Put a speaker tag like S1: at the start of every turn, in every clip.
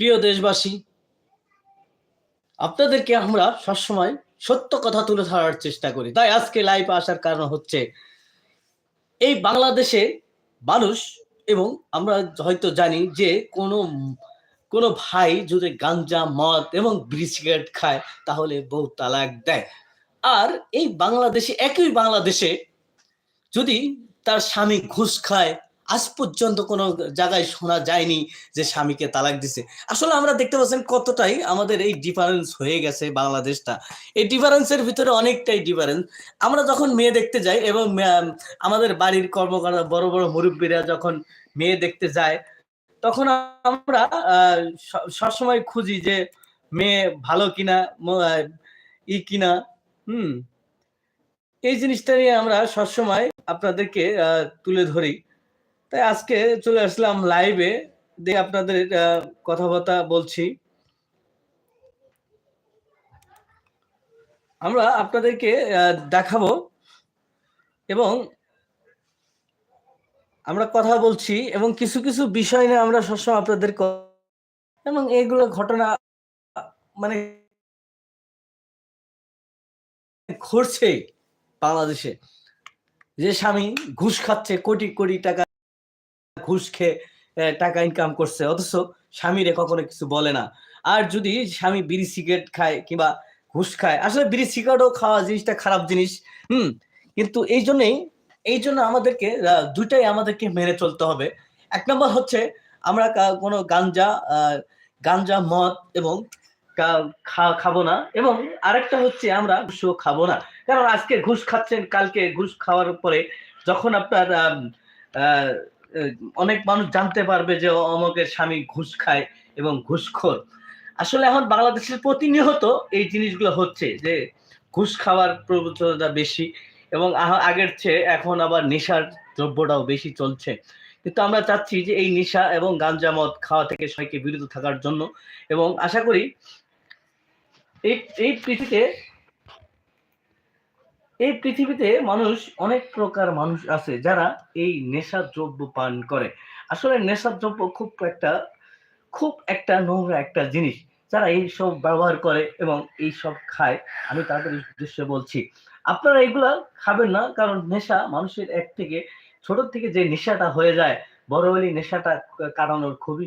S1: প্রিয় দেশবাসী, আপনাদেরকে আমরা সবসময় সত্য কথা তুলে ধরার চেষ্টা করি। তাই আজকে লাইভ আসার কারণ হচ্ছে, এই বাংলাদেশে মানুষ এবং আমরা হয়তো জানি যে কোনো কোনো ভাই যদি গাঞ্জা, মদ এবং বিড়ি সিগারেট খায়, তাহলে বউ তালাক দেয়। আর এই বাংলাদেশে, একই বাংলাদেশে যদি তার স্বামী ঘুষ খায় আজ পর্যন্ত কোনো জায়গায় শোনা যায়নি যে স্বামীকে তালাক দিছে। আসলে আমরা দেখতে পাচ্ছেন কতটাই আমাদের এই ডিফারেন্স হয়ে গেছে বাংলাদেশটা। এই ডিফারেন্সের ভিতরে অনেকটাই ডিফারেন্স আমরা যখন মেয়ে দেখতে যাই এবং আমাদের বাড়ির কর্মকর্তা, বড় বড় মুরব্বীরা যখন মেয়ে দেখতে যায়, তখন আমরা সবসময় খুঁজি যে মেয়ে ভালো কিনা ই কিনা। হুম। এই জিনিসটা নিয়ে আমরা সবসময় আপনাদেরকে তুলে ধরি। তাই আজকে চলে আসলাম লাইভে দিয়ে আপনাদের কথাবার্তা বলছি। আমরা আপনাদেরকে দেখাবো এবং আমরা কথা বলছি এবং কিছু কিছু বিষয় নিয়ে আমরা সবসময় আপনাদের এবং এইগুলো ঘটনা মানে ঘটছে বাংলাদেশে। যে স্বামী ঘুষ খাচ্ছে কোটি কোটি টাকা ঘুষ খেয়ে টাকা ইনকাম করছে, অথচ স্বামীরে কখনো কিছু বলে না। আর যদি স্বামী বিড়ি সিগারেট খায় কিংবা ঘুষ খায়, আসলে বিড়ি সিগারেটও খাওয়া জিনিসটা খারাপ জিনিস, হুম? কিন্তু এই জন্যেই, এই জন্য আমাদেরকে দুইটাই আমাদেরকে মেনে চলতে হবে। এক নম্বর হচ্ছে, আমরা কোনো গাঞ্জা গাঞ্জা, মদ এবং খাব না। এবং আরেকটা হচ্ছে, আমরা ঘুষও খাব না। কারণ আজকে ঘুষ খাচ্ছেন, কালকে ঘুষ খাওয়ার পরে যখন আপনার অনেক মানুষ জানতে পারবে যে অমকের স্বামী ঘুষ খায় এবং ঘুষখোর। আসলে এখন বাংলাদেশের প্রতিনিয়ত এই জিনিসগুলো হচ্ছে যে ঘুষ খাওয়ার প্রবণতা বেশি এবং আগের চেয়ে এখন আবার নেশার দ্রব্যটাও বেশি চলছে। কিন্তু আমরা চাচ্ছি যে এই নেশা এবং গাঞ্জা মদ খাওয়া থেকে সবাইকে বিরত থাকার জন্য এবং আশা করি এই এই পৃথিবীতে এই পৃথিবীতে মানুষ অনেক প্রকার মানুষ আছে যারা এই নেশা দ্রব্য পান করে। আসলে নেশা দ্রব্য খুব একটা খুব একটা নোংরা একটা জিনিস। যারা এই সব ব্যবহার করে এবং এই সব খায়, আমি তাদের উদ্দেশ্যে বলছি। আপনারা এগুলা খাবেন না, কারণ নেশা মানুষের এক থেকে, ছোট থেকে যে নেশাটা হয়ে যায়, বড় হলে নেশাটা কাটানোর খুবই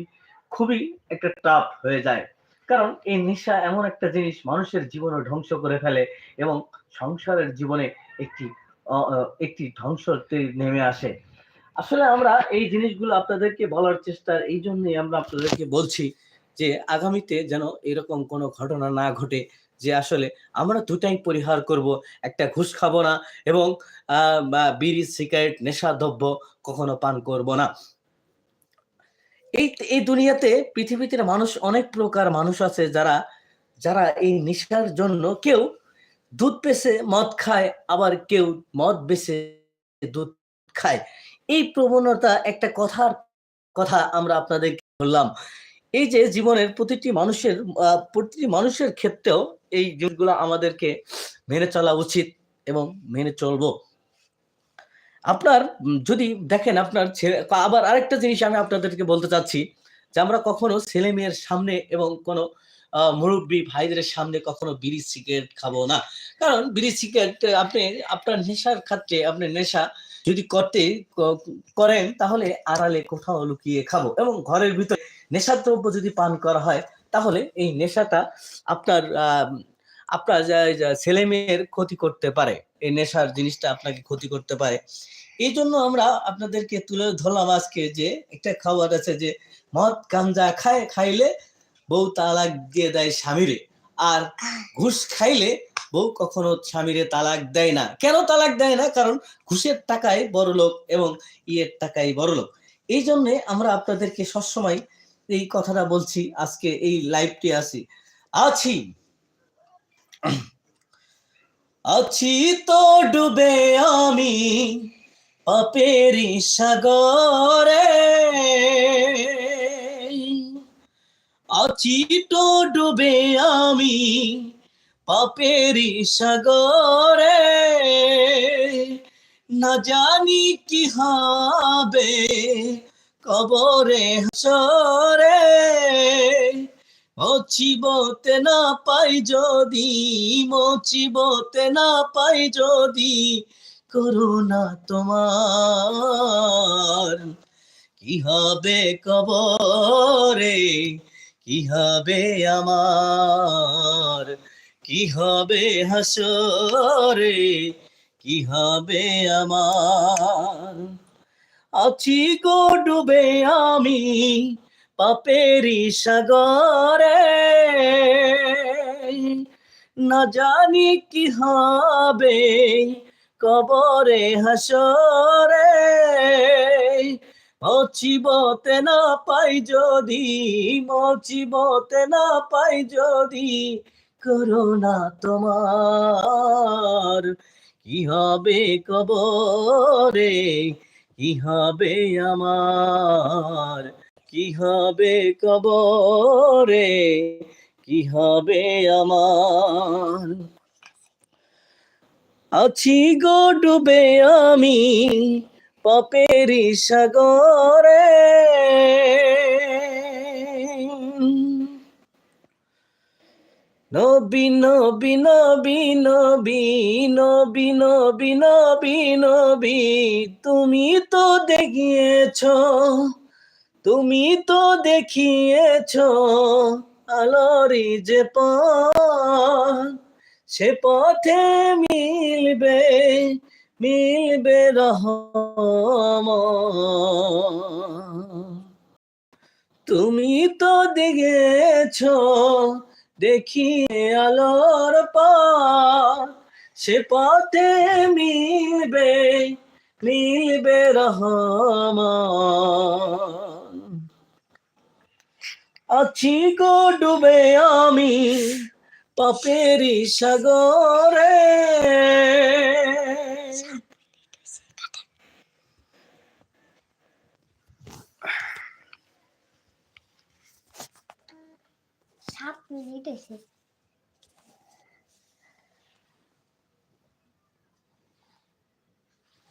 S1: খুবই একটা টাফ হয়ে যায়। কারণ এই নেশা এমন একটা জিনিস মানুষের জীবনও ধ্বংস করে ফেলে এবং সংসারের জীবনে একটি একটি ধ্বংস নেমে আসে। আসলে আমরা এই জিনিসগুলো আপনাদেরকে বলার চেষ্টা, এই জন্যই আমরা আপনাদেরকে বলছি যে আগামীতে যেন এরকম কোনো ঘটনা না ঘটে যে আসলে আমরা দুটাই পরিহার করব, একটা ঘুষ খাব না এবং বিড়ি, সিগারেট নেশা দ্রব্য কখনো পান করব না। এই এই দুনিয়াতে পৃথিবীতে মানুষ, অনেক প্রকার মানুষ আছে যারা যারা এই নেশার জন্য কেউ দুধ বেছে মদ খায়, আবার কেউ মদ বেছে দুধ খায়। এই প্রবণতা একটা কথার কথা আমরা আপনাদেরকে বললাম। এই যে জীবনের প্রতিটি মানুষের প্রতিটি মানুষের ক্ষেত্রেও এই জিনিসগুলো আমাদেরকে মেনে চলা উচিত এবং মেনে চলবো। আপনার যদি দেখেন আপনার ছেলে আবার আরেকটা জিনিস আমি আপনাদেরকে বলতে চাচ্ছি, যে আমরা কখনো ছেলে মেয়ের সামনে এবং কোনো মুরব্বী ভাইদের সামনে কখনো বিড়ি সিগারেট খাব না। কারণ বিড়ি সিগারেট আপনি, আপনার নেশার ক্ষেত্রে আপনি নেশা যদি করতে করেন, তাহলে আড়ালে কোথাও লুকিয়ে খাব। এবং ঘরের ভিতরে নেশার দ্রব্য যদি পান করা হয়, তাহলে এই নেশাটা আপনার আপনার ছেলে মেয়ের ক্ষতি করতে পারে। এই নেশার জিনিসটা আপনাকে ক্ষতি করতে পারে। এই জন্য আমরা আপনাদেরকে তুলে ধরলাম আজকে যে একটা খাবার আছে যে মদ, গাঞ্জা খায়, খাইলে বউ তালাক দিয়ে দেয় স্বামীরে। আর ঘুষ খাইলে বউ কখনো স্বামীরে তালাক দেয় না। কেন তালাক দেয় না? কারণ ঘুষের টাকায় বড় লোক এবং ইয়ের টাকায় বড় লোক। এই জন্যে আমরা আপনাদেরকে সবসময় এই কথাটা বলছি, আজকে এই লাইভটি আছি আছি। আছি তো ডুবে আমি পাপেরি সাগরে। আছি তো ডুবে আমি পাপেরি সাগরে। না জানি কি হবে কবরে হাসরে। মচিবতে না পাই যদি, মচিবতে না পাই যদি করুণা তোমার। কি হবে কবরে? কি হবে আমার? কি হবে হাসরে? কি হবে আমার? আছি গো ডুবে আমি পাপেরি সাগরে। না জানি কি হবে কবরে হাসরে। মচিবতে না পাই যদি মচিবতে না পাই যদি করোনা তোমার। কি হবে কবরে, কি হবে আমার? কি হবে কবরে? কি হবে আমার? আছি গো ডুবে আমি পাপেরি সাগরে। নবী নবী নবী নবী নবী নবী নবী নবী, তুমি তো দেখিয়েছ তুমি তো দেখিয়েছ আলোরি যে পথ। সে পথে মিলবে মিলবে রহম। তুমি তো দেখেছ দেখিয়ে আলোর সে পথে মিলবে মিলবে রহম। আছি গো ডুবে আমি পাপেরি সাগরে।
S2: সাত মিনিট হয়েছে।